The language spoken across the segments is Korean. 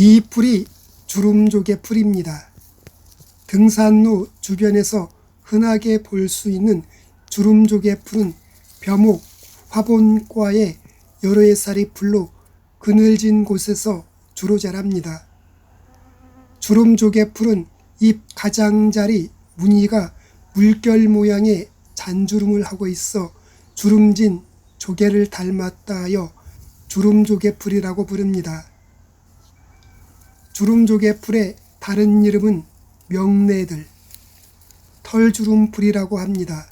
이 풀이 주름조개 풀입니다. 등산로 주변에서 흔하게 볼 수 있는 주름조개 풀은 벼목, 화분과의 여러 해살이 풀로 그늘진 곳에서 주로 자랍니다. 주름조개 풀은 잎 가장자리 무늬가 물결 모양의 잔주름을 하고 있어 주름진 조개를 닮았다 하여 주름조개 풀이라고 부릅니다. 주름조개 풀의 다른 이름은 명래들, 털주름풀이라고 합니다.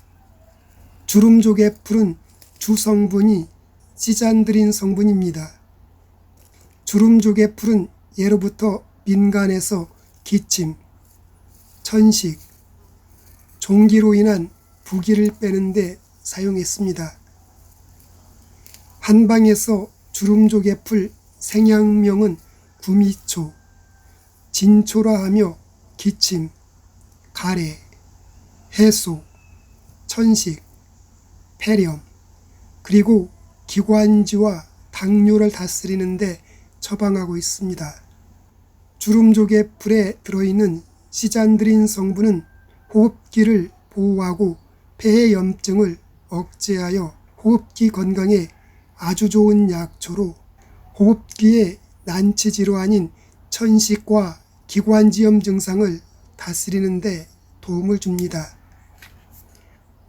주름조개 풀은 주성분이 시잔드린 성분입니다. 주름조개 풀은 예로부터 민간에서 기침, 천식, 종기로 인한 부기를 빼는데 사용했습니다. 한방에서 주름조개 풀 생양명은 구미초, 진초라 하며 기침, 가래, 해소, 천식, 폐렴, 그리고 기관지와 당뇨를 다스리는데 처방하고 있습니다. 주름조개 풀에 들어있는 시잔드린 성분은 호흡기를 보호하고 폐의 염증을 억제하여 호흡기 건강에 아주 좋은 약초로 호흡기의 난치 질환인 천식과 기관지염 증상을 다스리는데 도움을 줍니다.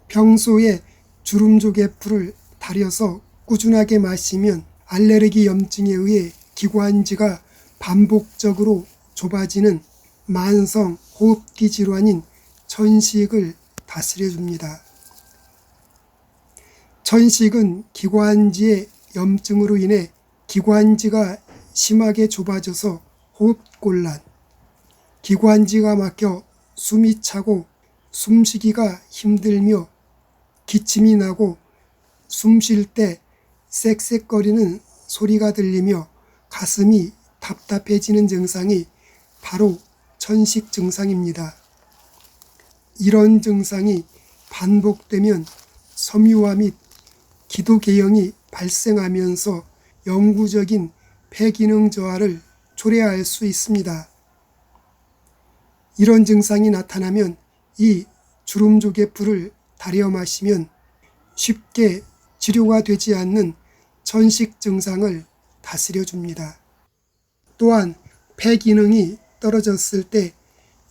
평소에 주름조개 풀을 달여서 꾸준하게 마시면 알레르기 염증에 의해 기관지가 반복적으로 좁아지는 만성 호흡기 질환인 천식을 다스려 줍니다. 천식은 기관지의 염증으로 인해 기관지가 심하게 좁아져서 호흡곤란, 기관지가 막혀 숨이 차고 숨쉬기가 힘들며 기침이 나고 숨 쉴 때 쌕쌕거리는 소리가 들리며 가슴이 답답해지는 증상이 바로 천식 증상입니다. 이런 증상이 반복되면 섬유화 및 기도개형이 발생하면서 영구적인 폐기능 저하를 초래할 수 있습니다. 이런 증상이 나타나면 이 주름조개 풀을 달여 마시면 쉽게 치료가 되지 않는 천식 증상을 다스려 줍니다. 또한 폐 기능이 떨어졌을 때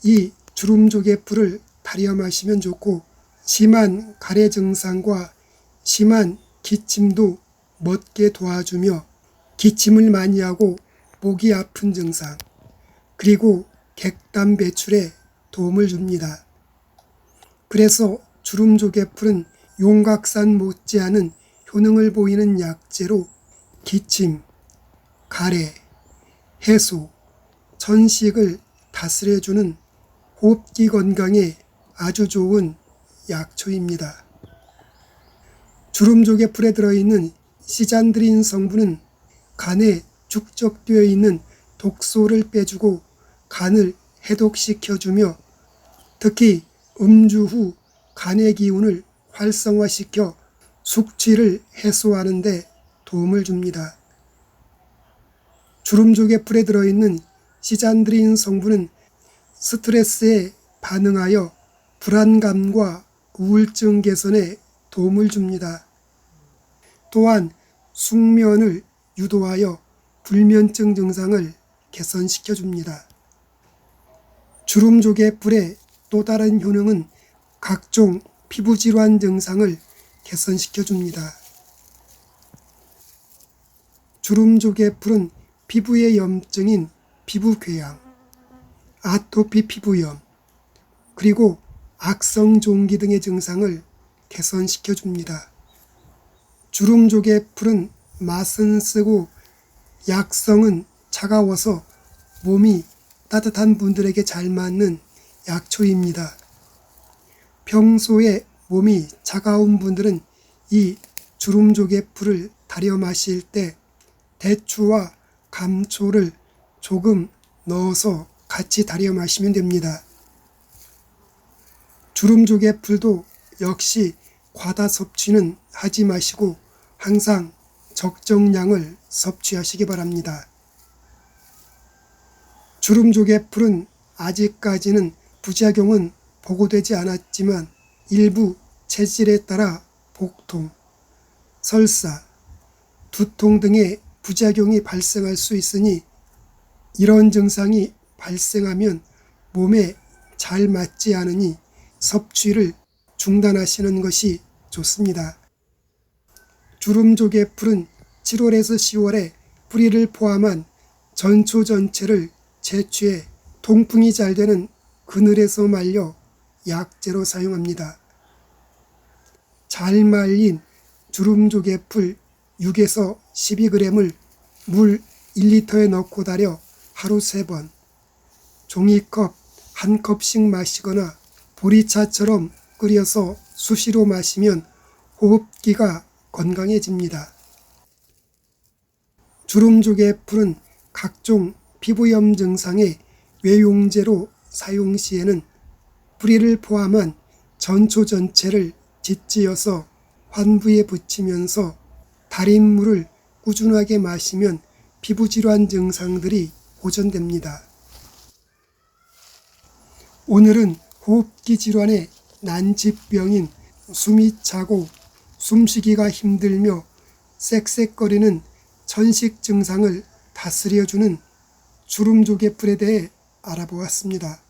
이 주름조개 풀을 달여 마시면 좋고 심한 가래 증상과 심한 기침도 멎게 도와주며 기침을 많이 하고 목이 아픈 증상 그리고 객담 배출에 도움을 줍니다. 그래서 주름조개 풀은 용각산 못지않은 효능을 보이는 약재로 기침, 가래, 해소, 천식을 다스려주는 호흡기 건강에 아주 좋은 약초입니다. 주름조개 풀에 들어있는 시잔드린 성분은 간에 축적되어 있는 독소를 빼주고 간을 해독시켜주며 특히 음주 후 간의 기운을 활성화시켜 숙취를 해소하는 데 도움을 줍니다. 주름조개 풀에 들어있는 시잔드린 성분은 스트레스에 반응하여 불안감과 우울증 개선에 도움을 줍니다. 또한 숙면을 유도하여 불면증 증상을 개선시켜 줍니다. 주름조개 풀의 또 다른 효능은 각종 피부 질환 증상을 개선시켜 줍니다. 주름조개 풀은 피부의 염증인 피부궤양, 아토피 피부염, 그리고 악성 종기 등의 증상을 개선시켜 줍니다. 주름조개 풀은 맛은 쓰고 약성은 차가워서 몸이 따뜻한 분들에게 잘 맞는 약초입니다. 평소에 몸이 차가운 분들은 이 주름조개 풀을 달여 마실 때 대추와 감초를 조금 넣어서 같이 달여 마시면 됩니다. 주름조개 풀도 역시 과다 섭취는 하지 마시고 항상 적정량을 섭취하시기 바랍니다. 주름족의 풀은 아직까지는 부작용은 보고되지 않았지만 일부 체질에 따라 복통, 설사, 두통 등의 부작용이 발생할 수 있으니 이런 증상이 발생하면 몸에 잘 맞지 않으니 섭취를 중단하시는 것이 좋습니다. 주름족의 풀은 7월에서 10월에 뿌리를 포함한 전초 전체를 채취해 통풍이 잘 되는 그늘에서 말려 약재로 사용합니다. 잘 말린 주름족의 풀 6에서 12g을 물 1리터에 넣고 달여 하루 3번 종이컵 한 컵씩 마시거나 보리차처럼 끓여서 수시로 마시면 호흡기가 건강해집니다. 주름족의 풀은 각종 피부염 증상의 외용제로 사용 시에는 뿌리를 포함한 전초 전체를 짓지어서 환부에 붙이면서 달인 물을 꾸준하게 마시면 피부질환 증상들이 호전됩니다. 오늘은 호흡기 질환의 난치병인 숨이 차고 숨쉬기가 힘들며 쌕쌕거리는 천식 증상을 다스려주는 주름조개 풀에 대해 알아보았습니다.